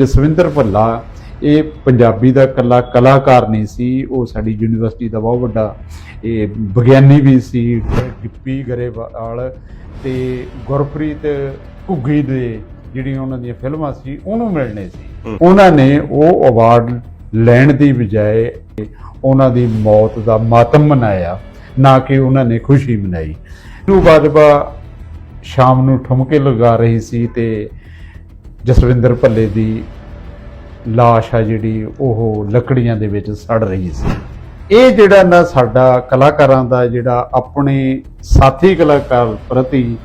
ਜਸਵਿੰਦਰ ਭੱਲਾ ਇਹ ਪੰਜਾਬੀ ਦਾ ਕੱਲਾ ਕਲਾਕਾਰ ਨਹੀਂ ਸੀ ਉਹ ਸਾਡੀ ਯੂਨੀਵਰਸਿਟੀ ਦਾ ਬਹੁਤ ਵੱਡਾ ਇਹ ਵਿਗਿਆਨੀ ਵੀ ਸੀ ਗਿੱਪੀ ਗਰੇਵਾਲ ਤੇ ਗੁਰਪ੍ਰੀਤ ਘੁੱਗੀ ਦੇ ਜਿਹੜੀਆਂ ਉਹਨਾਂ ਦੀਆਂ ਫਿਲਮਾਂ ਸੀ ਉਹਨੂੰ ਮਿਲਣੇ ਸੀ। ਉਹਨਾਂ ਨੇ ਉਹ ਅਵਾਰਡ ਲੈਣ ਦੀ ਬਜਾਏ ਉਹਨਾਂ ਦੀ ਮੌਤ ਦਾ ਮਾਤਮ ਮਨਾਇਆ ਨਾ ਕਿ ਉਹਨਾਂ ਨੇ ਖੁਸ਼ੀ ਮਨਾਈ। ਨੂੰ ਬਾਜਵਾ ਸ਼ਾਮ ਨੂੰ ਠੁਮਕੇ ਲਗਾ ਰਹੀ ਸੀ ਤੇ ਜਸਵਿੰਦਰ ਭੱਲੇ ਦੀ ਲਾਸ਼ ਆ ਜਿਹੜੀ ਉਹ ਲੱਕੜੀਆਂ ਦੇ ਵਿੱਚ ਸੜ ਰਹੀ ਸੀ। ਇਹ ਜਿਹੜਾ ਨਾ ਸਾਡਾ ਕਲਾਕਾਰਾਂ ਦਾ ਜਿਹੜਾ ਆਪਣੇ ਸਾਥੀ ਕਲਾਕਾਰ ਪ੍ਰਤੀ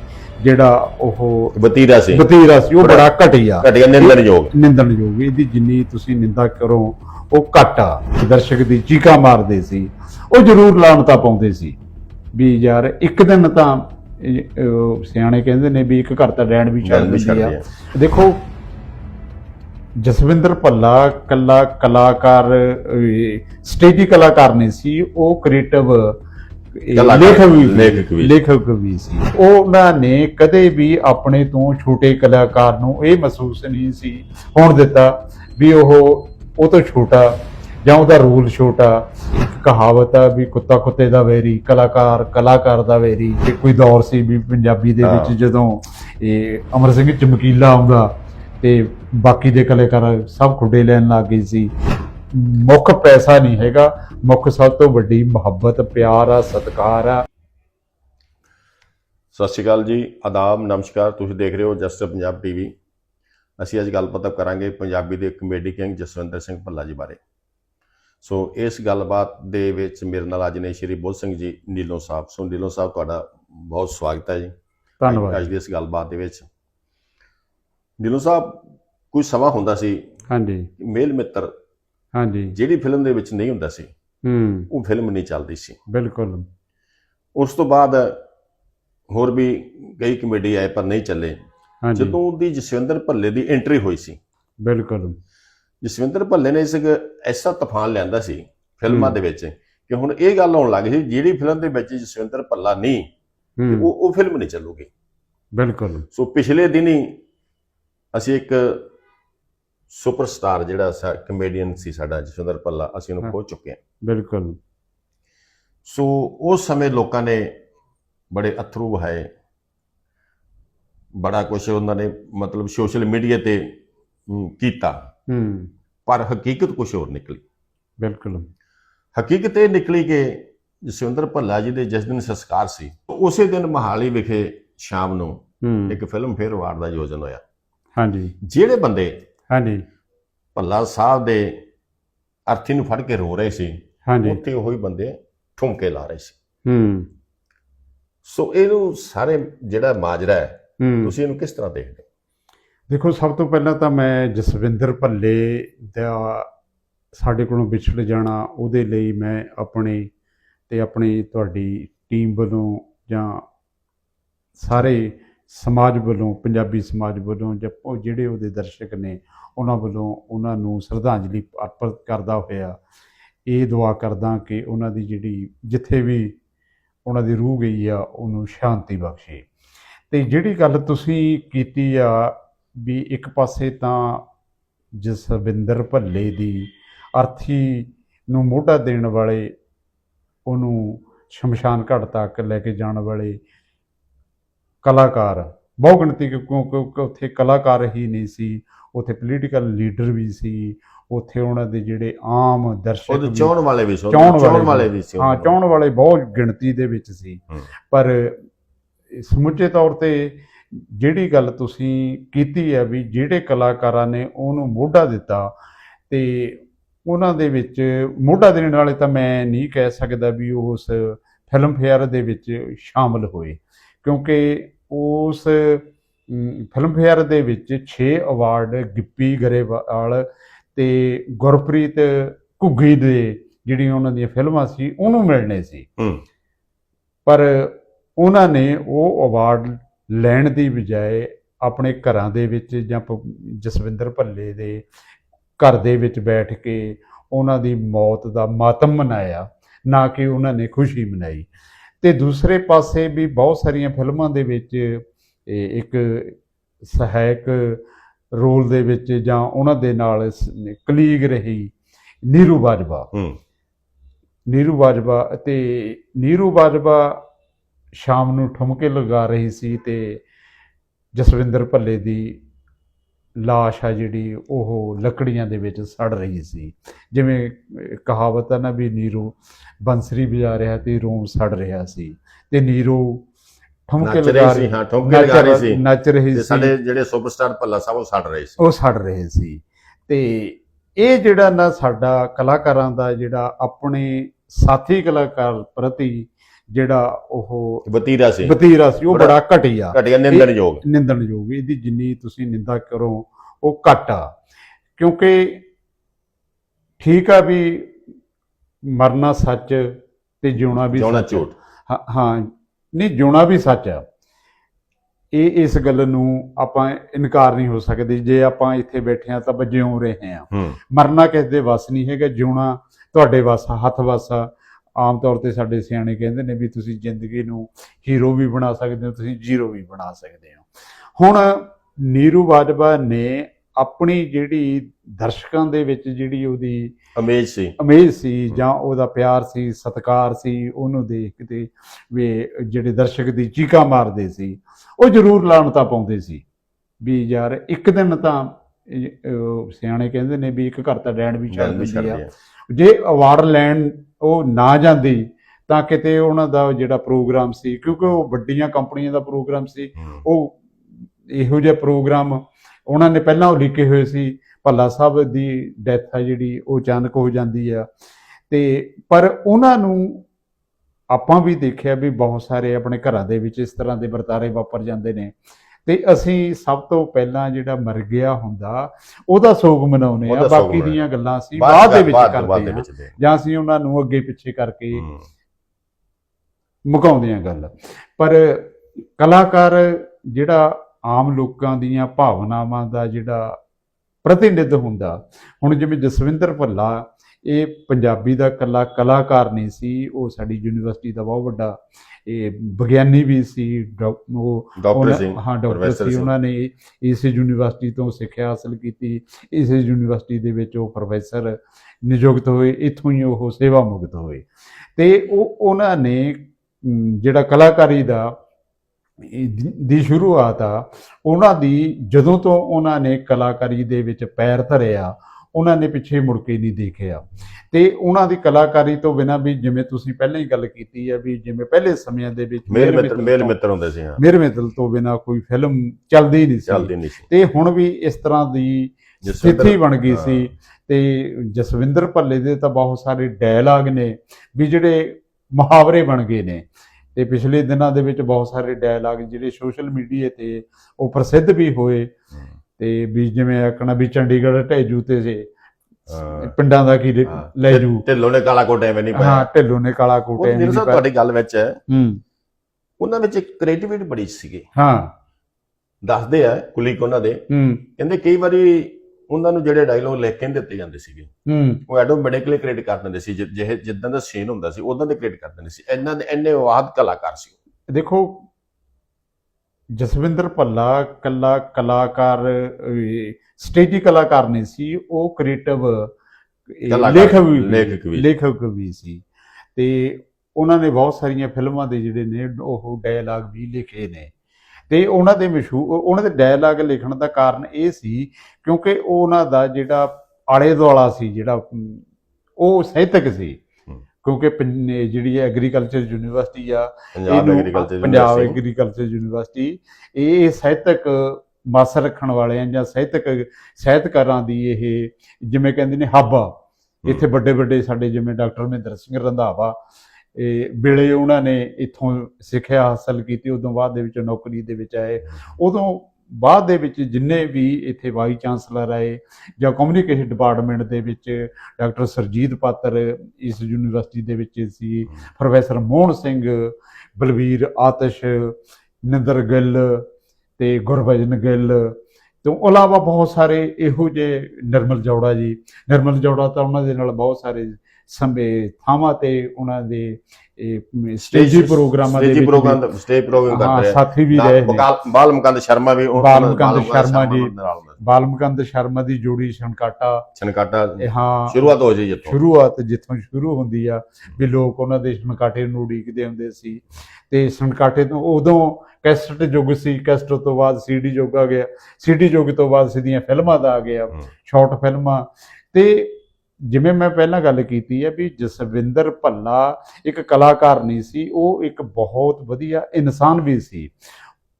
ਜਿਹੜਾ ਉਹ ਵਤੀਰਾ ਸੀ। ਵਤੀਰਾ ਸੀ ਉਹ ਬੜਾ ਘਟੀਆ। ਘਟੀਆ ਨਿੰਦਣਯੋਗ। ਨਿੰਦਣਯੋਗ। ਇਹਦੀ ਜਿੰਨੀ ਤੁਸੀਂ ਨਿੰਦਾ ਕਰੋ ਉਹ ਘੱਟ ਆ। ਦਰਸ਼ਕ ਦੀ ਚੀਕਾ ਮਾਰਦੇ ਸੀ। ਉਹ ਜ਼ਰੂਰ ਲਾਣਤਾ ਪਾਉਂਦੇ ਸੀ। ਵੀ ਯਾਰ ਇੱਕ ਦਿਨ ਤਾਂ ਸਿਆਣੇ ਕਹਿੰਦੇ ਨੇ ਵੀ ਇੱਕ ਘਰ ਤਾਂ ਡੈਣ ਵੀ ਛੱਡ ਦਿੰਦੀ ਆ। ਦੇਖੋ ਜਸਵਿੰਦਰ ਭੱਲਾ ਕੱਲਾ ਕਲਾਕਾਰ ਸਟੇਜੀ ਕਲਾਕਾਰ ਨਹੀਂ ਸੀ ਉਹ ਕ੍ਰੀਏਟਿਵ ਲੇਖਕ ਵੀ ਲੇਖਕ ਵੀ। ਸੀ ਉਹਨਾਂ ਨੇ ਕਦੇ ਵੀ ਆਪਣੇ ਤੋਂ ਛੋਟੇ ਕਲਾਕਾਰ ਨੂੰ ਇਹ ਮਹਿਸੂਸ ਨਹੀਂ ਸੀ ਹੋਣ ਦਿੱਤਾ ਵੀ ਉਹ ਉਹ ਤੋਂ ਛੋਟਾ ਜਾਂ ਉਹਦਾ ਰੂਲ ਛੋਟਾ ਕਹਾਵਤ ਆ ਵੀ ਕੁੱਤਾ ਕੁੱਤੇ ਦਾ ਵੈਰੀ ਕਲਾਕਾਰ ਕਲਾਕਾਰ ਦਾ ਵੈਰੀ ਕੋਈ ਦੌਰ ਸੀ ਵੀ ਪੰਜਾਬੀ ਦੇ ਵਿੱਚ। ਜਦੋਂ ਇਹ ਅਮਰ ਸਿੰਘ ਚਮਕੀਲਾ ਆਉਂਦਾ ਤੇ ਬਾਕੀ ਦੇ ਕਲਾਕਾਰ ਸਭ ਖੁੱਡੇ ਲੈਣ ਲੱਗ ਗਏ ਸੀ। ਮੁੱਖ ਪੈਸਾ ਨਹੀਂ ਹੈਗਾ। ਮੁੱਖ ਸਭ ਤੋਂ ਵੱਡੀ ਮੁਹੱਬਤ ਪਿਆਰ ਆ ਸਤਿਕਾਰ ਆ। ਸਤਿ ਸ਼੍ਰੀ ਅਕਾਲ ਜੀ। ਆਦਾਬ ਨਮਸਕਾਰ। ਤੁਸੀਂ ਦੇਖ ਰਹੇ ਹੋ ਜਸਟ ਪੰਜਾਬ ਟੀਵੀ। ਅਸੀਂ ਅੱਜ ਗੱਲਬਾਤ ਕਰਾਂਗੇ ਪੰਜਾਬੀ ਦੇ ਕਮੇਡੀ ਕਿੰਗ ਜਸਵਿੰਦਰ ਸਿੰਘ ਭੱਲਾ ਜੀ ਬਾਰੇ। ਸੋ ਇਸ ਗੱਲਬਾਤ ਦੇ ਵਿੱਚ ਮੇਰੇ ਨਾਲ ਅੱਜ ਨੇ ਸ਼੍ਰੀ ਬੋਧ ਸਿੰਘ ਜੀ ਨੀਲੋਂ ਸਾਹਿਬ। ਸੋ ਨੀਲੋਂ ਸਾਹਿਬ ਤੁਹਾਡਾ ਬਹੁਤ ਸਵਾਗਤ ਹੈ ਜੀ। ਧੰਨਵਾਦ ਅੱਜ ਦੀ ਇਸ ਗੱਲਬਾਤ ਦੇ ਵਿੱਚ ਨੀਲੋਂ ਸਾਹਿਬ ਕੁਝ ਸਮਾਂ ਹੁੰਦਾ ਸੀ ਹਾਂਜੀ। ਮੇਲ ਮਿੱਤਰ ਹਾਂਜੀ। ਜਿਹੜੀ ਫਿਲਮ ਦੇ ਵਿੱਚ ਨਹੀਂ ਹੁੰਦਾ ਸੀ ਹੂੰ। ਉਹ ਫਿਲਮ ਨਹੀਂ ਚੱਲਦੀ ਸੀ। ਬਿਲਕੁਲ। ਉਸ ਤੋਂ ਬਾਅਦ ਹੋਰ ਵੀ ਕਈ ਕਮੇਡੀ ਆਏ ਪਰ ਨਹੀਂ ਚੱਲੇ। ਜਦੋਂ ਦੀ ਜਸਵਿੰਦਰ ਭੱਲੇ ਦੀ ਐਂਟਰੀ ਹੋਈ ਸੀ। ਬਿਲਕੁਲ। ਜਸਵਿੰਦਰ ਭੱਲੇ ਨੇ ਇਸ ਇੱਕ ਐਸਾ ਤੂਫਾਨ ਲਿਆਂਦਾ ਸੀ ਫਿਲਮਾਂ। ਦੇ ਵਿੱਚ ਕਿ ਹੁਣ ਇਹ ਗੱਲ ਹੋਣ ਲੱਗ ਗਈ ਜਿਹੜੀ ਫਿਲਮ ਦੇ ਵਿੱਚ ਜਸਵਿੰਦਰ ਭੱਲਾ ਨਹੀਂ ਉਹ ਉਹ ਫਿਲਮ ਨਹੀਂ ਚੱਲੂਗੀ। ਬਿਲਕੁਲ। ਸੋ ਪਿਛਲੇ ਦਿਨ ਅਸੀਂ ਇੱਕ ਸੁਪਰਸਟਾਰ ਜਿਹੜਾ ਕਮੇਡੀਅਨ ਸੀ ਸਾਡਾ ਜਸਵਿੰਦਰ ਭੱਲਾ ਅਸੀਂ ਉਹਨੂੰ। ਖੋ ਚੁੱਕੇ ਹਾਂ। ਬਿਲਕੁਲ। ਸੋ ਉਸ ਸਮੇਂ ਲੋਕਾਂ ਨੇ ਬੜੇ ਅਥਰੂ ਵਹਾਏ। ਬੜਾ ਕੁਝ ਉਹਨਾਂ ਨੇ ਮਤਲਬ ਸੋਸ਼ਲ ਮੀਡੀਆ ਤੇ ਕੀਤਾ। ਹੂੰ। ਪਰ ਹਕੀਕਤ ਕੁਝ ਹੋਰ ਨਿਕਲੀ। ਬਿਲਕੁਲ। ਹਕੀਕਤ ਇਹ ਨਿਕਲੀ ਕਿ ਜਸਵਿੰਦਰ ਭੱਲਾ ਜੀ ਦੇ ਜਿਸ ਦਿਨ ਸੰਸਕਾਰ ਸੀ ਉਸੇ ਦਿਨ ਮਹਾਲੀ ਵਿਖੇ ਸ਼ਾਮ ਨੂੰ ਇੱਕ ਫਿਲਮ ਫੇਅਰ ਅਵਾਰਡ ਦਾ ਆਯੋਜਨ ਹੋਇਆ। ਹਾਂਜੀ। ਜਿਹੜੇ ਬੰਦੇ ਹਾਂਜੀ। ਭੱਲਾ ਸਾਹਿਬ ਦੇ ਅਰਥੀ ਨੂੰ ਫੜ ਕੇ ਰੋ ਰਹੇ ਸੀ ਹਾਂਜੀ। ਉੱਥੇ ਉਹੀ ਬੰਦੇ ਠੁਮਕੇ ਲਾ ਰਹੇ ਸੀ। ਹੂੰ। ਸੋ ਇਹਨੂੰ ਸਾਰੇ ਜਿਹੜਾ ਮਾਜਰਾ ਹੈ ਤੁਸੀਂ ਇਹਨੂੰ ਕਿਸ ਤਰ੍ਹਾਂ ਦੇਖਦੇ ਹੋ? ਦੇਖੋ ਸਭ ਤੋਂ ਪਹਿਲਾਂ ਤਾਂ ਮੈਂ ਜਸਵਿੰਦਰ ਭੱਲੇ ਦਾ ਸਾਡੇ ਕੋਲੋਂ ਵਿਛੜ ਜਾਣਾ ਉਹਦੇ ਲਈ ਮੈਂ ਆਪਣੇ ਤੇ ਆਪਣੀ ਤੁਹਾਡੀ ਟੀਮ ਵੱਲੋਂ ਜਾਂ ਸਾਰੇ ਸਮਾਜ ਵੱਲੋਂ, ਪੰਜਾਬੀ ਸਮਾਜ ਵੱਲੋਂ ਜਾਂ ਉਹ ਜਿਹੜੇ ਉਹਦੇ ਦਰਸ਼ਕ ਨੇ, ਉਹਨਾਂ ਵੱਲੋਂ ਉਹਨਾਂ ਨੂੰ ਸ਼ਰਧਾਂਜਲੀ ਅਰਪਿਤ ਕਰਦਾ ਹੋਇਆ, ਇਹ ਦੁਆ ਕਰਦਾ ਕਿ ਉਹਨਾਂ ਦੀ ਜਿਹੜੀ ਜਿੱਥੇ ਵੀ ਉਹਨਾਂ ਦੀ ਰੂਹ ਗਈ ਆ, ਉਹਨੂੰ ਸ਼ਾਂਤੀ ਬਖਸ਼ੇ। ਤੇ ਜਿਹੜੀ ਗੱਲ ਤੁਸੀਂ ਕੀਤੀ ਆ ਵੀ ਇੱਕ ਪਾਸੇ ਤਾਂ ਜਸਵਿੰਦਰ ਭੱਲੇ ਦੀ ਅਰਥੀ ਨੂੰ ਮੋਢਾ ਦੇਣ ਵਾਲੇ, ਉਹਨੂੰ ਸ਼ਮਸ਼ਾਨ ਘਾਟ ਤੱਕ ਲੈ ਕੇ ਜਾਣ ਵਾਲੇ ਕਲਾਕਾਰ। ਬਹੁ ਗਿਣਤੀ ਕਿਉਂਕਿ ਉੱਥੇ ਕਲਾਕਾਰ ਹੀ ਨਹੀਂ ਸੀ ਉੱਥੇ ਪੋਲੀਟੀਕਲ ਲੀਡਰ ਵੀ ਸੀ ਉੱਥੇ ਉਹਨਾਂ ਦੇ ਜਿਹੜੇ ਆਮ ਦਰਸ਼ਕ ਉਹਦੇ ਚਾਹਣ ਵਾਲੇ ਵੀ ਸੀ ਚਾਹੁਣ ਵਾਲੇ ਵੀ ਸੀ ਹਾਂ ਚਾਹਣ ਵਾਲੇ ਬਹੁਤ ਗਿਣਤੀ ਦੇ ਵਿੱਚ ਸੀ। ਪਰ ਸਮੁੱਚੇ ਤੌਰ ਤੇ ਜਿਹੜੀ ਗੱਲ ਤੁਸੀਂ ਕੀਤੀ ਹੈ ਵੀ ਜਿਹੜੇ ਕਲਾਕਾਰਾਂ ਨੇ ਉਹਨੂੰ ਮੋਢਾ ਦਿੱਤਾ ਤੇ ਉਹਨਾਂ ਦੇ ਵਿੱਚ ਮੋਢਾ ਦੇਣ ਵਾਲੇ ਤਾਂ ਮੈਂ ਨਹੀਂ ਕਹਿ ਸਕਦਾ ਵੀ ਉਸ ਫਿਲਮ ਫੇਅਰ ਦੇ ਵਿੱਚ ਸ਼ਾਮਲ ਹੋਏ। ਕਿਉਂਕਿ ਉਸ ਫਿਲਮ ਫੇਅਰ ਦੇ ਵਿੱਚ 6 ਅਵਾਰਡ ਗਿੱਪੀ ਗਰੇਵਾਲ ਤੇ ਗੁਰਪ੍ਰੀਤ ਘੁੱਗੀ ਦੇ ਜਿਹੜੀਆਂ ਉਹਨਾਂ ਦੀਆਂ ਫਿਲਮਾਂ ਸੀ ਉਹਨੂੰ ਮਿਲਣੇ ਸੀ। ਪਰ ਉਹਨਾਂ ਨੇ ਉਹ ਅਵਾਰਡ ਲੈਣ ਦੀ ਬਜਾਏ ਆਪਣੇ ਘਰਾਂ ਦੇ ਵਿੱਚ ਜਾਂ ਜਸਵਿੰਦਰ ਭੱਲੇ ਦੇ ਘਰ ਦੇ ਵਿੱਚ ਬੈਠ ਕੇ ਉਹਨਾਂ ਦੀ ਮੌਤ ਦਾ ਮਾਤਮ ਮਨਾਇਆ ਨਾ ਕਿ ਉਹਨਾਂ ਨੇ ਖੁਸ਼ੀ ਮਨਾਈ। ਤੇ ਦੂਸਰੇ ਪਾਸੇ ਵੀ ਬਹੁਤ ਸਾਰੀਆਂ ਫਿਲਮਾਂ ਦੇ ਵਿੱਚ ਇੱਕ ਸਹਾਇਕ ਰੋਲ ਦੇ ਵਿੱਚ ਜਾਂ ਉਹਨਾਂ ਦੇ ਨਾਲ ਕਲੀਗ ਰਹੀ ਨੀਰੂ ਬਾਜਵਾ। ਹੂੰ। ਨੀਰੂ ਬਾਜਵਾ ਅਤੇ ਨੀਰੂ ਬਾਜਵਾ ਸ਼ਾਮ ਨੂੰ ਠੁਮਕੇ ਲਗਾ ਰਹੀ ਸੀ ਤੇ ਜਸਵਿੰਦਰ ਭੱਲੇ ਦੀ ਲਾਸ਼ ਆ ਜਿਹੜੀ ਉਹ ਲੱਕੜੀਆਂ ਦੇ ਵਿੱਚ ਸੜ ਰਹੀ ਸੀ। ਜਿਵੇਂ ਕਹਾਵਤ ਹੈ ਨਾ ਵੀ ਨੀਰੂ ਬੰਸਰੀ ਵਜਾ ਰਿਹਾ ਤੇ ਰੋਮ ਸੜ ਰਿਹਾ ਸੀ। ਤੇ ਨੀਰੂ ਠੁਮਕੇ ਲਗਾ ਰਹੀ ਸੀ ਹਾਂ ਠੋਕੇ ਲਗਾ ਰਹੀ ਸੀ। ਨੱਚ ਰਹੀ ਸੀ। ਸਾਡੇ ਜਿਹੜੇ ਸੁਪਰਸਟਾਰ ਭੱਲਾ ਸਾਹਿਬ ਉਹ ਛੱਡ ਰਹੇ ਸੀ। ਉਹ ਸੜ ਰਹੇ ਸੀ। ਤੇ ਇਹ ਜਿਹੜਾ ਨਾ ਸਾਡਾ ਕਲਾਕਾਰਾਂ ਦਾ ਜਿਹੜਾ ਆਪਣੇ ਸਾਥੀ ਕਲਾਕਾਰ ਪ੍ਰਤੀ ਜਿਹੜਾ ਉਹ ਵਤੀਰਾ ਸੀ। ਵਤੀਰਾ ਸੀ ਉਹ ਬੜਾ- ਘਟੀਆ। ਘਟਿਆ ਨਿੰਦਣਯੋਗ। ਨਿੰਦਣਯੋਗ ਇਹਦੀ ਜਿੰਨੀ ਤੁਸੀਂ ਨਿੰਦਾ ਕਰੋ ਉਹ ਘੱਟ ਆ। ਕਿਉਂਕਿ ਠੀਕ ਆ ਵੀ ਮਰਨਾ ਸੱਚ ਤੇ ਜਿਉਣਾ ਵੀ ਜਿਉਣਾ। ਝੂਠ। ਹਾਂ ਨਹੀਂ ਜਿਉਣਾ ਵੀ ਸੱਚ ਆ। ਇਹ ਇਸ ਗੱਲ ਨੂੰ ਆਪਾਂ ਇਨਕਾਰ ਨਹੀਂ ਹੋ ਸਕਦੇ। ਜੇ ਆਪਾਂ ਇੱਥੇ ਬੈਠੇ ਆ ਤਾਂ ਜਿਉਂ ਰਹੇ ਆ ਮਰਨਾ ਕਿਸੇ ਦੇ ਵੱਸ ਨਹੀਂ ਹੈਗਾ ਜਿਉਣਾ ਤੁਹਾਡੇ ਵੱਸ ਹੱਥ ਵੱਸ ਆ। ਆਮ ਤੌਰ ਤੇ ਸਾਡੇ ਸਿਆਣੇ ਕਹਿੰਦੇ ਨੇ ਵੀ ਤੁਸੀਂ ਜ਼ਿੰਦਗੀ ਨੂੰ ਹੀਰੋ ਵੀ ਬਣਾ ਸਕਦੇ ਹੋ ਤੁਸੀਂ ਜ਼ੀਰੋ ਵੀ ਬਣਾ ਸਕਦੇ ਹੋ। ਹੁਣ ਨੀਰੂ ਬਾਜਵਾ ਨੇ ਆਪਣੀ ਜਿਹੜੀ ਦਰਸ਼ਕਾਂ ਦੇ ਵਿੱਚ ਜਿਹੜੀ ਉਹਦੀ ਅਮੇਜ ਸੀ। ਅਮੇਜ ਸੀ ਜਾਂ ਉਹਦਾ ਪਿਆਰ ਸੀ ਸਤਿਕਾਰ ਸੀ ਉਹਨੂੰ ਦੇਖ ਕੇ ਵੀ ਜਿਹੜੇ ਦਰਸ਼ਕ ਦੀ ਚੀਕਾਂ ਮਾਰਦੇ ਸੀ ਉਹ ਜ਼ਰੂਰ ਲਾਣਤਾ ਪਾਉਂਦੇ ਸੀ। ਵੀ ਯਾਰ ਇੱਕ ਦਿਨ ਤਾਂ ਸਿਆਣੇ ਕਹਿੰਦੇ ਨੇ ਵੀ ਇੱਕ ਘਰ ਤਾਂ ਡੈਣ ਵੀ ਛੱਡ ਦਿੰਦੀ ਆ। ਜੇ ਅਵਾਰਡ ਲੈਣ ਉਹ ਨਾ ਜਾਂਦੀ ਤਾਂ ਕਿਤੇ ਉਹਨਾਂ ਦਾ ਜਿਹੜਾ ਪ੍ਰੋਗਰਾਮ ਸੀ ਕਿਉਂਕਿ ਉਹ ਵੱਡੀਆਂ ਕੰਪਨੀਆਂ ਦਾ ਪ੍ਰੋਗਰਾਮ ਸੀ। ਉਹ ਇਹੋ ਜਿਹਾ ਪ੍ਰੋਗਰਾਮ ਉਹਨਾਂ ਨੇ ਪਹਿਲਾਂ ਉਹ ਲਿਖੇ ਹੋਏ ਸੀ ਭੱਲਾ ਸਾਹਿਬ ਦੀ ਡੈਥ ਆ ਜਿਹੜੀ ਉਹ ਅਚਾਨਕ ਹੋ ਜਾਂਦੀ ਆ ਤੇ ਪਰ ਉਹਨਾਂ ਨੂੰ ਆਪਾਂ ਵੀ ਦੇਖਿਆ ਵੀ ਬਹੁਤ ਸਾਰੇ ਆਪਣੇ ਘਰਾਂ ਦੇ ਵਿੱਚ ਇਸ ਤਰ੍ਹਾਂ ਦੇ ਵਰਤਾਰੇ ਵਾਪਰ ਜਾਂਦੇ ਨੇ ਤੇ ਅਸੀਂ ਸਭ ਤੋਂ ਪਹਿਲਾਂ ਜਿਹੜਾ ਮਰ ਗਿਆ ਹੁੰਦਾ ਉਹਦਾ ਸੋਗ ਮਨਾਉਨੇ ਆ ਬਾਕੀ ਦੀਆਂ ਗੱਲਾਂ ਅਸੀਂ ਬਾਅਦ ਦੇ ਵਿੱਚ ਕਰਦੇ ਦੇ ਜਾਂ ਅਸੀਂ ਉਹਨਾਂ ਨੂੰ ਅੱਗੇ ਪਿੱਛੇ ਕਰਕੇ। ਮੁਕਾਉਂਦੇ ਆ ਗੱਲ। ਪਰ ਕਲਾਕਾਰ ਜਿਹੜਾ ਆਮ ਲੋਕਾਂ ਦੀਆਂ ਭਾਵਨਾਵਾਂ ਦਾ ਜਿਹੜਾ ਪ੍ਰਤੀਨਿਧ ਹੁੰਦਾ ਹੁਣ ਜਿਵੇਂ ਜਸਵਿੰਦਰ ਭੱਲਾ ਇਹ ਪੰਜਾਬੀ ਦਾ ਕੱਲਾ ਕਲਾਕਾਰ ਨਹੀਂ ਸੀ ਉਹ ਸਾਡੀ ਯੂਨੀਵਰਸਿਟੀ ਦਾ ਬਹੁਤ ਵੱਡਾ ਇਹ ਵਿਗਿਆਨੀ ਵੀ ਸੀ ਉਹ ਡਾਕਟਰ ਉਹਨਾਂ- ਸਿੰਘ ਹਾਂ ਡਾਕਟਰ ਸੀ। ਉਹਨਾਂ ਨੇ ਇਸੇ ਯੂਨੀਵਰਸਿਟੀ ਤੋਂ ਸਿੱਖਿਆ ਹਾਸਲ ਕੀਤੀ ਇਸੇ ਯੂਨੀਵਰਸਿਟੀ ਦੇ ਵਿੱਚ ਉਹ ਪ੍ਰੋਫੈਸਰ ਨਿਯੁਕਤ ਹੋਏ ਇੱਥੋਂ ਹੀ ਉਹ ਸੇਵਾ ਮੁਕਤ ਹੋਏ ਤੇ ਉਹ ਉਹਨਾਂ ਨੇ ਜਿਹੜਾ ਕਲਾਕਾਰੀ ਦੀ- ਦੀ ਸ਼ੁਰੂਆਤ ਆ ਉਹਨਾਂ ਦੀ ਜਦੋਂ ਤੋਂ ਉਹਨਾਂ ਨੇ ਕਲਾਕਾਰੀ ਦੇ ਵਿੱਚ ਪੈਰ ਧਰਿਆ ਉਹਨਾਂ ਨੇ ਪਿੱਛੇ ਮੁੜ ਕੇ ਨਹੀਂ ਦੇਖਿਆ। ਤੇ ਉਹਨਾਂ ਦੀ ਕਲਾਕਾਰੀ ਤੋਂ ਬਿਨਾਂ ਵੀ ਜਿਵੇਂ ਤੁਸੀਂ ਪਹਿਲਾਂ ਹੀ ਗੱਲ ਕੀਤੀ ਹੈ ਵੀ ਜਿਵੇਂ ਪਹਿਲੇ ਸਮਿਆਂ ਦੇ ਵਿੱਚ ਮੇਲ ਮਿੱਤਰ ਤੋਂ- ਮਿੱਤਰ ਹੁੰਦੇ ਸੀ ਹਾਂ। ਮੇਰੇ ਮਿੱਤਲ ਤੋਂ ਬਿਨਾ ਕੋਈ ਫਿਲਮ ਚੱਲਦੀ ਨਹੀਂ ਸੀ। ਚੱਲਦੀ ਨਹੀਂ ਸੀ। ਤੇ ਹੁਣ ਵੀ ਇਸ ਤਰ੍ਹਾਂ ਦੀ ਸਥਿਤੀ ਬਣ ਗਈ ਸੀ। ਤੇ ਜਸਵਿੰਦਰ ਭੱਲੇ ਦੇ ਤਾਂ ਬਹੁਤ ਸਾਰੇ ਡਾਇਲਾਗ ਨੇ ਵੀ ਜਿਹੜੇ ਮੁਹਾਵਰੇ ਬਣ ਗਏ ਨੇ। ਤੇ ਪਿਛਲੇ ਦਿਨਾਂ ਦੇ ਵਿੱਚ ਬਹੁਤ ਸਾਰੇ ਡਾਇਲਾਗ ਜਿਹੜੇ ਸੋਸ਼ਲ ਮੀਡੀਆ ਤੇ ਉਹ ਪ੍ਰਸਿੱਧ ਵੀ ਹੋਏ। ਤੇ ਵੀ ਜਿਵੇਂ ਆਖਣਾ ਵੀ ਚੰਡੀਗੜ੍ਹ ਢਹਿਜੂ ਤੇ ਸੇ ਹਾਂ। ਪਿੰਡਾਂ ਦਾ ਕੀ ਲੈ- ਹਾਂ। ਜੂ ਢਿੱਲੋਂ ਨੇ ਕਾਲਾ ਕੋਟ ਐਵੇਂ ਨਹੀਂ ਹਾਂ ਪਾਇਆ ਢਿੱਲੋਂ ਨੇ ਕਾਲਾ ਕੋਟ ਐਵੇਂ ਨਹੀਂ ਪਾਇਆ। ਤੁਹਾਡੀ ਗੱਲ ਵਿੱਚ ਹੈ। ਹੂੰ। ਉਹਨਾਂ ਵਿੱਚ ਇੱਕ ਕ੍ਰੀਏਟੀਵਿਟੀ ਬੜੀ ਸੀਗੀ। ਹਾਂ। ਦੱਸਦੇ ਆ ਕੁਲੀਕ ਉਹਨਾਂ ਦੇ। ਹੂੰ। ਕਹਿੰਦੇ ਕਈ ਵਾਰੀ ਉਹਨਾਂ ਨੂੰ ਜਿਹੜੇ ਡਾਇਲੋਗ ਲਿਖ ਕੇ ਦਿੱਤੇ ਜਾਂਦੇ ਸੀਗੇ। ਹੂੰ। ਉਹ ਆਟੋਮੈਟਿਕਲੀ ਕ੍ਰੀਏਟ ਕਰ ਦਿੰਦੇ ਸੀ। ਜਿ- ਜਿਹੇ ਜਿੱਦਾਂ ਦਾ ਸੀਨ ਹੁੰਦਾ ਸੀ ਉਦਾਂ ਦੇ ਕ੍ਰੀਏਟ ਕਰ ਦਿੰਦੇ ਸੀ। ਇਹਨਾਂ ਦੇ ਇੰਨੇ ਵਾਦ ਕਲਾਕਾਰ ਸੀ। ਦੇਖੋ ਜਸਵਿੰਦਰ ਭੱਲਾ ਕੱਲਾ ਕਲਾਕਾਰ ਸਟੇਜੀ ਕਲਾਕਾਰ ਨਹੀਂ ਸੀ ਉਹ ਕ੍ਰੀਏਟਿਵ ਲੇਖਕ ਵੀ ਲੇਖਕ ਵੀ। ਸੀ ਤੇ ਉਹਨਾਂ ਨੇ ਬਹੁਤ ਸਾਰੀਆਂ ਫਿਲਮਾਂ ਦੇ ਜਿਹੜੇ ਨੇ ਉਹ ਡਾਇਲਾਗ ਵੀ ਲਿਖੇ ਨੇ ਤੇ ਉਹਨਾਂ ਦੇ ਮਸ਼ਹੂਰ ਉਹਨਾਂ ਦੇ ਡਾਇਲਾਗ ਲਿਖਣ ਦਾ ਕਾਰਨ ਇਹ ਸੀ ਕਿਉਂਕਿ ਉਹਨਾਂ ਦਾ ਜਿਹੜਾ ਆਲੇ ਦੁਆਲਾ ਸੀ ਜਿਹੜਾ ਉਹ ਸਾਹਿਤਕ ਸੀ। ਕਿਉਂਕਿ ਪੰ- ਜਿਹੜੀ ਐਗਰੀਕਲਚਰ ਯੂਨੀਵਰਸਿਟੀ ਆ ਪੰਜਾਬ ਇਹਨੂੰ ਐਗਰੀਕਲਚਰ ਪੰਜਾਬ ਐਗਰੀਕਲਚਰ ਯੂਨੀਵਰਸਿਟੀ ਇਹ ਸਾਹਿਤਕ ਮਸ ਰੱਖਣ ਵਾਲਿਆਂ ਜਾਂ ਸਾਹਿਤਕ ਸਾਹਿਤਕਾਰਾਂ ਦੀ ਇਹ ਜਿਵੇਂ ਕਹਿੰਦੇ ਨੇ ਹੱਬ ਆ। ਇੱਥੇ ਵੱਡੇ ਵੱਡੇ ਸਾਡੇ ਜਿਵੇਂ ਡਾਕਟਰ ਮਹਿੰਦਰ ਸਿੰਘ ਰੰਧਾਵਾ ਇਹ ਵੇਲੇ ਉਹਨਾਂ ਨੇ ਇੱਥੋਂ ਸਿੱਖਿਆ ਹਾਸਲ ਕੀਤੀ ਉਦੋਂ ਬਾਅਦ ਦੇ ਵਿੱਚ ਨੌਕਰੀ ਦੇ ਵਿੱਚ ਆਏ। ਉਦੋਂ ਬਾਅਦ ਦੇ ਵਿੱਚ ਜਿੰਨੇ ਵੀ ਇੱਥੇ ਵਾਈਸ ਚਾਂਸਲਰ ਆਏ ਜਾਂ ਕਮਿਊਨੀਕੇਸ਼ਨ ਡਿਪਾਰਟਮੈਂਟ ਦੇ ਵਿੱਚ ਡਾਕਟਰ ਸਰਜੀਤ ਪਾਤਰ ਇਸ ਯੂਨੀਵਰਸਿਟੀ ਦੇ ਵਿੱਚ ਸੀ, ਪ੍ਰੋਫੈਸਰ ਮੋਹਨ ਸਿੰਘ, ਬਲਵੀਰ ਆਤਸ਼, ਨਿੰਦਰ ਗਿੱਲ ਤੇ ਗੁਰਭਜਨ ਗਿੱਲ। ਤੋਂ ਇਲਾਵਾ ਬਹੁਤ ਸਾਰੇ ਇਹੋ ਜਿਹੇ ਨਿਰਮਲ ਜੌੜਾ ਜੀ। ਨਿਰਮਲ ਜੌੜਾ ਤਾਂ ਉਹਨਾਂ ਦੇ ਨਾਲ ਬਹੁਤ ਸਾਰੇ ਸਮੇਂ ਥਾਵਾਂ ਤੇ ਉਹਨਾਂ ਦੇ ਇਹ ਸਟੇਜੀ ਪ੍ਰੋਗਰਾਮਾਂ ਦੇ ਸਟੇਜੀ ਪ੍ਰੋਗਰਾਮ ਸਟੇਜ ਪ੍ਰੋਗਰਾਮ ਹਾਂ ਕਰਦੇ ਆ। ਸਾਥੀ ਵੀ ਰਹੇ ਨੇ। ਬਾਲਮਕੰਦ ਸ਼ਰਮਾ ਵੀ ਬਾਲਮੁਕੰਦ ਸ਼ਰਮਾ ਜੀ। ਬਾਲਮਕੰਦ ਸ਼ਰਮਾ ਦੀ ਜੋੜੀ ਛਣਕਾਟਾ। ਛਨਕਾਟਾ ਇਹ ਹਾਂ ਸ਼ੁਰੂਆਤ ਹੋ ਜਾਈ ਜਿੱਥੋਂ। ਸ਼ੁਰੂਆਤ ਜਿੱਥੋਂ ਸ਼ੁਰੂ ਹੁੰਦੀ ਆ ਵੀ ਲੋਕ ਉਹਨਾਂ ਦੇ ਛਣਕਾਟੇ ਨੂੰ ਉਡੀਕਦੇ ਹੁੰਦੇ ਸੀ। ਤੇ ਛਣਕਾਟੇ ਤੋਂ ਉਦੋਂ ਕੈਸਟ ਯੁੱਗ ਸੀ ਕੈਸਟ ਤੋਂ ਬਾਅਦ ਸੀਡੀ ਯੁੱਗ ਆ ਗਿਆ। ਸੀਡੀ ਯੁੱਗ ਤੋਂ ਬਾਅਦ ਸਿੱਧੀਆਂ ਫਿਲਮਾਂ ਦਾ ਆ ਗਿਆ। ਸ਼ਾਰਟ ਫਿਲਮਾਂ। ਤੇ ਜਿਵੇਂ ਮੈਂ ਪਹਿਲਾਂ ਗੱਲ ਕੀਤੀ ਹੈ ਵੀ ਜਸਵਿੰਦਰ ਭੱਲਾ ਇੱਕ ਕਲਾਕਾਰ ਨਹੀਂ ਸੀ, ਉਹ ਇੱਕ ਬਹੁਤ ਵਧੀਆ ਇਨਸਾਨ ਵੀ ਸੀ।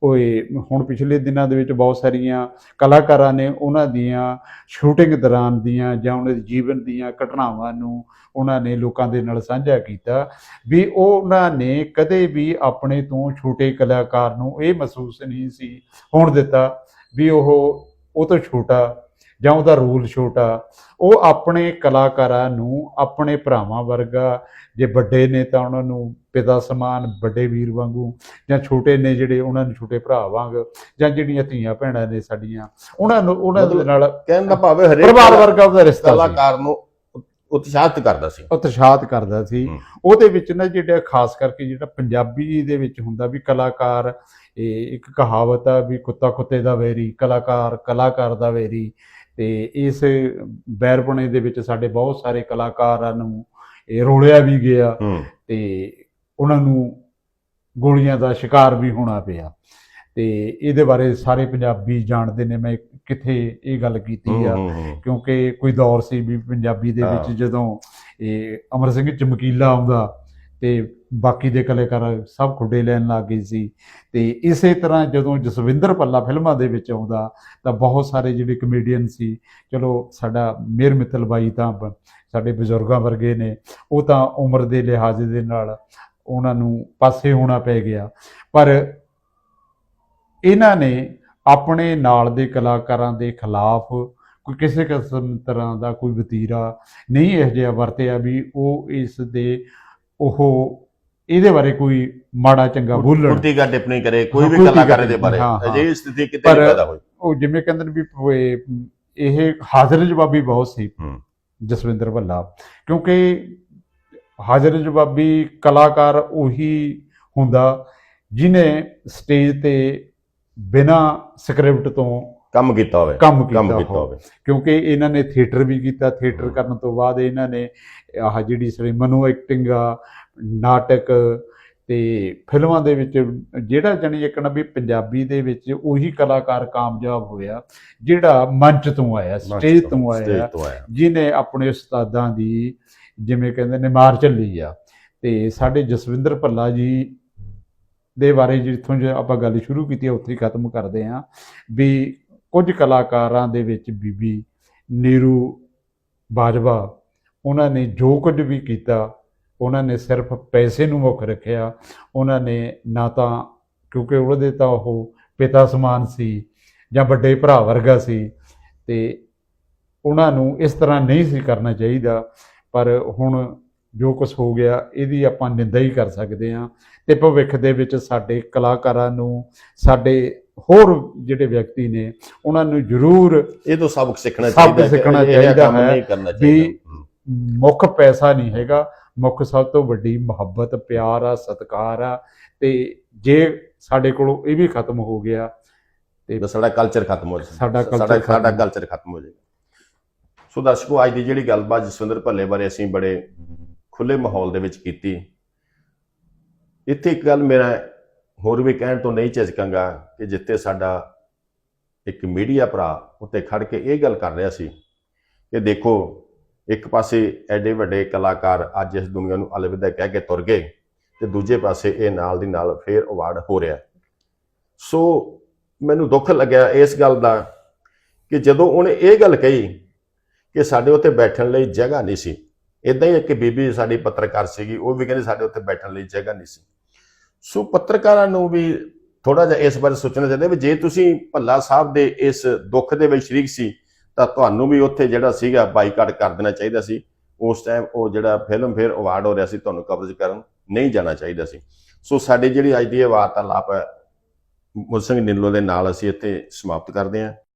ਓਏ, ਹੁਣ ਪਿਛਲੇ ਦਿਨਾਂ ਦੇ ਵਿੱਚ ਬਹੁਤ ਸਾਰੀਆਂ ਕਲਾਕਾਰਾਂ ਨੇ ਉਹਨਾਂ ਦੀਆਂ ਸ਼ੂਟਿੰਗ ਦੌਰਾਨ ਦੀਆਂ ਜਾਂ ਉਹਨਾਂ ਦੇ ਜੀਵਨ ਦੀਆਂ ਘਟਨਾਵਾਂ ਨੂੰ ਉਹਨਾਂ ਨੇ ਲੋਕਾਂ ਦੇ ਨਾਲ ਸਾਂਝਾ ਕੀਤਾ ਵੀ ਉਹਨਾਂ ਨੇ ਕਦੇ ਵੀ ਆਪਣੇ ਤੋਂ ਛੋਟੇ ਕਲਾਕਾਰ ਨੂੰ ਇਹ ਮਹਿਸੂਸ ਨਹੀਂ ਸੀ ਹੋਣ ਦਿੱਤਾ ਵੀ ਉਹ ਉਹ ਤੋਂ ਛੋਟਾ ਜਾਂ ਉਹਦਾ ਰੋਲ ਛੋਟਾ ਉਹ ਆਪਣੇ ਕਲਾਕਾਰਾਂ ਨੂੰ ਆਪਣੇ ਭਰਾਵਾਂ ਵਰਗਾ ਜੇ ਵੱਡੇ ਨੇ ਤਾਂ ਉਹਨਾਂ ਨੂੰ ਪਿਤਾ ਸਮਾਨ ਵੱਡੇ ਵੀਰ ਵਾਂਗੂ ਜਾਂ ਛੋਟੇ ਨੇ ਜਿਹੜੇ ਉਹਨਾਂ ਨੂੰ ਛੋਟੇ ਭਰਾ ਵਾਂਗ ਜਾਂ ਜਿਹੜੀਆਂ ਧੀਆਂ ਭੈਣਾਂ ਨੇ ਸਾਡੀਆਂ ਉਹਨਾਂ ਨੂੰ ਉਹਨਾਂ ਦੇ ਨਾਲ ਕਹਿਣ ਦਾ ਭਾਵੇਂ ਹਰੇਕ ਪਰਿਵਾਰ ਵਰਗਾ ਉਹਦਾ ਰਿਸ਼ਤਾ ਸੀ। ਕਲਾਕਾਰ ਨੂੰ ਉਤਸ਼ਾਹਿਤ ਕਰਦਾ ਸੀ। ਉਤਸ਼ਾਹਤ ਕਰਦਾ ਸੀ। ਉਹਦੇ ਵਿੱਚ ਨਾ ਜਿਹੜਾ ਖਾਸ ਕਰਕੇ ਜਿਹੜਾ ਪੰਜਾਬੀ ਦੇ ਵਿੱਚ ਹੁੰਦਾ ਵੀ ਕਲਾਕਾਰ ਇਹ ਇੱਕ ਕਹਾਵਤ ਆ ਵੀ ਕੁੱਤਾ ਕੁੱਤੇ ਦਾ ਵੈਰੀ ਕਲਾਕਾਰ ਕਲਾਕਾਰ ਦਾ ਵੈਰੀ ਤੇ ਇਸ ਬੈਰਪਣੇ ਦੇ ਵਿੱਚ ਸਾਡੇ ਬਹੁਤ ਸਾਰੇ ਕਲਾਕਾਰਾਂ ਨੂੰ ਇਹ ਰੋਲਿਆ ਵੀ ਗਿਆ ਤੇ ਉਹਨਾਂ ਨੂੰ ਗੋਲੀਆਂ ਦਾ ਸ਼ਿਕਾਰ ਵੀ ਹੋਣਾ ਪਿਆ। ਤੇ ਇਹਦੇ ਬਾਰੇ ਸਾਰੇ ਪੰਜਾਬੀ ਜਾਣਦੇ ਨੇ ਮੈਂ ਕਿੱਥੇ ਇਹ ਗੱਲ ਕੀਤੀ ਆ। ਕਿਉਂਕਿ ਕੋਈ ਦੌਰ ਸੀ ਵੀ ਪੰਜਾਬੀ ਦੇ ਵਿੱਚ। ਜਦੋਂ ਇਹ ਅਮਰ ਸਿੰਘ ਚਮਕੀਲਾ ਆਉਂਦਾ ਤੇ ਬਾਕੀ ਦੇ ਕਲਾਕਾਰ ਸਭ ਖੁੱਡੇ ਲੈਣ ਲੱਗ ਗਏ ਸੀ। ਤੇ ਇਸੇ ਤਰ੍ਹਾਂ ਜਦੋਂ ਜਸਵਿੰਦਰ ਪੱਲਾ ਫਿਲਮਾਂ ਦੇ ਵਿੱਚ ਆਉਂਦਾ, ਤਾਂ ਬਹੁਤ ਸਾਰੇ ਜਿਹੜੇ ਕਮੇਡੀਅਨ ਸੀ, ਚਲੋ ਸਾਡਾ ਮੇਰ ਮਿੱਤਲ ਬਾਈ ਤਾਂ ਸਾਡੇ ਬਜ਼ੁਰਗਾਂ ਵਰਗੇ ਨੇ, ਉਹ ਤਾਂ ਉਮਰ ਦੇ ਲਿਹਾਜ਼ ਦੇ ਨਾਲ ਉਹਨਾਂ ਨੂੰ ਪਾਸੇ ਹੋਣਾ ਪੈ ਗਿਆ। ਪਰ ਇਹਨਾਂ ਨੇ ਆਪਣੇ ਨਾਲ ਦੇ ਕਲਾਕਾਰਾਂ ਦੇ ਖਿਲਾਫ ਕੋਈ ਕਿਸੇ ਕਿਸਮ ਤਰ੍ਹਾਂ ਦਾ ਕੋਈ ਵਤੀਰਾ ਨਹੀਂ ਇਹ ਜਿਹਾ ਵਰਤਿਆ ਵੀ ਉਹ ਇਸ ਦੇ ਉਹ ਇਹਦੇ ਬਾਰੇ ਕੋਈ ਮਾੜਾ ਚੰਗਾ ਬੋਲਣ ਕੁੱਤੀ ਗਾ ਟਿੱਪਣੀ ਕਰੇ ਕੋਈ ਵੀ ਕਲਾਕਾਰ ਦੇ ਬਾਰੇ। ਅਜਿਹੀ ਸਥਿਤੀ ਕਿਤੇ ਨਹੀਂ ਪੈਦਾ ਹੋਈ ਉਹ ਜਿਵੇਂ ਕਹਿੰਦੇ ਵੀ ਇਹ ਹਾਜ਼ਰ ਜਵਾਬੀ ਬਹੁਤ ਸੀ। ਜਸਵਿੰਦਰ ਭੱਲਾ ਕਿਉਂਕਿ ਹਾਜ਼ਰ ਜਵਾਬੀ ਕਲਾਕਾਰ ਉਹੀ ਹੁੰਦਾ ਜਿਨੇ ਸਟੇਜ ਤੇ ਬਿਨਾ ਸਕ੍ਰਿਪਟ ਤੋਂ ਕੰਮ ਕੀਤਾ ਹੋਵੇ ਕੰਮ ਕੀਤਾ ਹੋਵੇ। ਕਿਉਂਕਿ ਇਹਨਾਂ ਨੇ ਥੀਏਟਰ ਵੀ ਕੀਤਾ ਥੀਏਟਰ। ਕਰਨ ਤੋਂ ਬਾਅਦ ਇਹਨਾਂ ਨੇ ਆਹ ਜਿਹੜੀ ਸਰੀ ਮਨੋ ਐਕਟਿੰਗ ਆ ਨਾਟਕ ਤੇ ਫਿਲਮਾਂ ਦੇ ਵਿੱਚ ਜਿਹੜਾ ਜਣੀ ਇੱਕਣਾ ਵੀ ਪੰਜਾਬੀ ਦੇ ਵਿੱਚ ਉਹੀ ਕਲਾਕਾਰ ਕਾਮਯਾਬ ਹੋਇਆ ਜਿਹੜਾ ਮੰਚ ਤੋਂ ਆਇਆ ਸਟੇਜ ਤੋਂ ਆਇਆ ਜਿਨੇ ਆਪਣੇ ਉਸਤਾਦਾਂ ਦੀ ਜਿਵੇਂ ਕਹਿੰਦੇ ਨੇ ਮਾਰ ਝੱਲੀ ਆ। ਤੇ ਸਾਡੇ ਜਸਵਿੰਦਰ ਭੱਲਾ ਜੀ ਦੇ ਬਾਰੇ ਜਿੱਥੋਂ ਜੇ ਆਪਾਂ ਗੱਲ ਸ਼ੁਰੂ ਕੀਤੀ ਆ, ਉੱਥੇ ਹੀ ਖਤਮ ਕਰਦੇ ਹਾਂ ਵੀ ਕੁਝ ਕਲਾਕਾਰਾਂ ਦੇ ਵਿੱਚ ਬੀਬੀ ਨੀਰੂ ਬਾਜਵਾ, ਉਹਨਾਂ ਨੇ ਜੋ ਕੁਝ ਵੀ ਕੀਤਾ, ਉਹਨਾਂ ਨੇ ਸਿਰਫ ਪੈਸੇ ਨੂੰ ਮੁੱਖ ਰੱਖਿਆ, ਉਹਨਾਂ ਨੇ ਨਾ ਤਾਂ, ਕਿਉਂਕਿ ਉਹਦੇ ਤਾਂ ਉਹ ਪਿਤਾ ਸਮਾਨ ਸੀ ਜਾਂ ਵੱਡੇ ਭਰਾ ਵਰਗਾ ਸੀ, ਤੇ ਉਹਨਾਂ ਨੂੰ ਇਸ ਤਰ੍ਹਾਂ ਨਹੀਂ ਸੀ ਕਰਨਾ ਚਾਹੀਦਾ, ਪਰ ਹੁਣ ਜੋ ਕੁਝ ਹੋ ਗਿਆ, ਇਹਦੀ ਆਪਾਂ ਨਿੰਦਾ ਹੀ ਕਰ ਸਕਦੇ ਹਾਂ, ਤੇ ਭਵਿੱਖ ਦੇ ਵਿੱਚ ਸਾਡੇ ਕਲਾਕਾਰਾਂ ਨੂੰ, ਸਾਡੇ ਹੋਰ ਜਿਹੜੇ ਵਿਅਕਤੀ ਨੇ ਉਹਨਾਂ ਨੂੰ ਜ਼ਰੂਰ ਇਹ ਤੋਂ ਸਬਕ ਸਿੱਖਣਾ ਸਬਕ ਚਾਹੀਦਾ ਕਿ ਸਿੱਖਣਾ ਇਹ ਜਿਹਾ ਚਾਹੀਦਾ ਹੈ ਵੀ ਹੂੰ। ਮੁੱਖ ਪੈਸਾ ਨਹੀਂ ਹੈਗਾ ਮੁੱਖ ਸਭ ਤੋਂ ਵੱਡੀ ਮੁਹੱਬਤ ਪਿਆਰ ਆ ਸਤਿਕਾਰ ਆ ਤੇ ਜੇ ਸਾਡੇ ਕੋਲੋਂ ਇਹ ਵੀ ਖਤਮ ਹੋ ਗਿਆ ਤਾਂ ਸਾਡਾ ਕਲਚਰ ਖਤਮ ਹੋ ਜਾਏਗਾ ਸਾਡਾ ਸਾਡਾ। ਕਲਚਰ ਖਤਮ ਹੋ ਜਾਏਗਾ ਸੋ ਦਰਸ਼ਕੋ ਅੱਜ ਦੀ ਜਿਹੜੀ ਗੱਲਬਾਤ ਜਸਵਿੰਦਰ ਭੱਲੇ ਬਾਰੇ ਅਸੀਂ ਬੜੇ ਖੁੱਲੇ ਮਾਹੌਲ ਦੇ ਵਿੱਚ ਕੀਤੀ ਇੱਥੇ ਇੱਕ ਗੱਲ ਮੇਰਾ ਹੋਰ ਵੀ ਕਹਿਣ ਤੋਂ ਨਹੀਂ ਝਿਜਕਾਂਗਾ ਕਿ ਜਿੱਥੇ ਸਾਡਾ ਇੱਕ ਮੀਡੀਆ ਭਰਾ ਉੱਤੇ ਖੜ ਕੇ ਇਹ ਗੱਲ ਕਰ ਰਿਹਾ ਸੀ ਕਿ ਦੇਖੋ, ਇੱਕ ਪਾਸੇ ਐਡੇ ਵੱਡੇ ਕਲਾਕਾਰ ਅੱਜ ਇਸ ਦੁਨੀਆ ਨੂੰ ਅਲਵਿਦਾ ਕਹਿ ਕੇ ਤੁਰ ਗਏ ਤੇ ਦੂਜੇ ਪਾਸੇ ਇਹ ਨਾਲ ਦੀ ਨਾਲ ਫੇਰ ਅਵਾਰਡ ਹੋ ਰਿਹਾ। ਸੋ ਮੈਨੂੰ ਦੁੱਖ ਲੱਗਿਆ ਇਸ ਗੱਲ ਦਾ ਕਿ ਜਦੋਂ ਉਹਨੇ ਇਹ ਗੱਲ ਕਹੀ ਕਿ ਸਾਡੇ ਉੱਤੇ ਬੈਠਣ ਲਈ ਜਗ੍ਹਾ ਨਹੀਂ ਸੀ ਇਦਾਂ ਹੀ ਇੱਕ ਬੀਬੀ ਸਾਡੀ ਪੱਤਰਕਾਰ ਸੀਗੀ, ਉਹ ਵੀ ਕਹਿੰਦੀ ਸਾਡੇ ਉੱਤੇ ਬੈਠਣ ਲਈ ਜਗ੍ਹਾ ਨਹੀਂ ਸੀ। ਸੋ ਪੱਤਰਕਾਰਾਂ ਨੂੰ ਵੀ ਥੋੜਾ ਜਿਹਾ ਇਸ ਬਾਰੇ ਸੋਚਣਾ ਚਾਹੀਦਾ ਵੀ ਜੇ ਤੁਸੀਂ ਭੱਲਾ ਸਾਹਿਬ ਦੇ ਇਸ ਦੁੱਖ ਦੇ ਵਿੱਚ ਸ਼ਰੀਕ ਸੀ, ਤਾਂ ਤੁਹਾਨੂੰ ਵੀ ਉੱਥੇ ਜਿਹੜਾ ਸੀਗਾ ਬਾਈਕਾਟ ਕਰ ਦੇਣਾ ਚਾਹੀਦਾ ਸੀ। ਉਸ ਟਾਈਮ ਉਹ ਜਿਹੜਾ ਫਿਲਮ ਫੇਅਰ ਅਵਾਰਡ ਹੋ ਰਿਹਾ ਸੀ ਤੁਹਾਨੂੰ ਕਵਰੇਜ ਕਰਨ ਨਹੀਂ ਜਾਣਾ ਚਾਹੀਦਾ ਸੀ। ਸੋ ਸਾਡੀ ਜਿਹੜੀ ਅੱਜ ਦੀ ਇਹ ਵਾਰਤਾਲਾਪ ਹੈ ਮੁਰਸੰਗ ਨਿੱਲੋ ਦੇ ਨਾਲ ਅਸੀਂ ਇੱਥੇ ਸਮਾਪਤ ਕਰਦੇ ਹਾਂ।